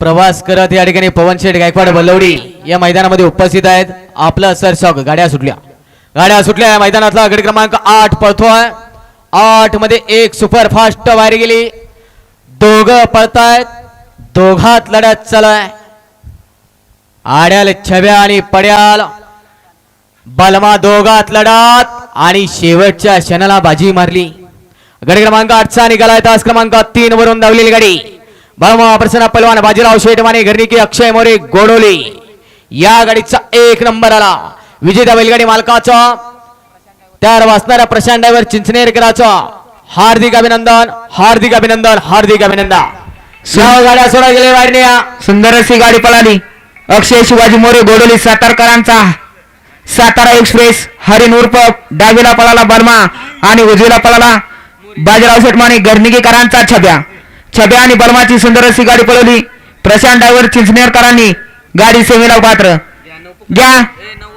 प्रवास करत या ठिकाणी पवनशेठ गायकवाड बलवडी या मैदानामध्ये उपस्थित आहेत. आपलं सर शॉक गाड्या सुटल्या. गाड्या सुटल्या या मैदानातला गडी क्रमांक आठ पळतोय. आठमध्ये एक सुपर फास्ट बाहेर गेली. दोघं पळतायत. दोघात लढत चालाय. आड्याल छब्या आणि पड्याल. बलमा दोघात लढत आणि शेवटच्या क्षणाला बाजी मारली. गडी क्रमांक आठचा निघालाय. तास क्रमांक तीन वरून धावलेली गाडी. बलमा प्रसन्न पलवान बाजीराव शेटमाने घरनिकी अक्षय मोरे गोडोली. या गाडीचा एक नंबर आला. विजेता बैलगाडी मालकाचा त्यावर वाचणाऱ्या प्रशांत ड्रायव्हर चिंचनेरकराचा हार्दिक अभिनंदन हार्दिक अभिनंदन हार्दिक अभिनंदन. सहा गाड्या सोडा गेले वाढण्या सुंदर अशी गाडी पळाली. अक्षय शिवाजी मोरे गोडोली सातारकरांचा. सातारा एक्सप्रेस हरिण उर्फ डावीला पळाला बर्मा आणि उजवीला पळाला बाजीराव शेटमाने गर्निकीकरांचा छब्या. छब्या आणि बर्माची सुंदर अशी गाडी पळवली. प्रशांत डायव्हर चिंचनेरकरांनी गाडी सेवेला पात्र घ्या.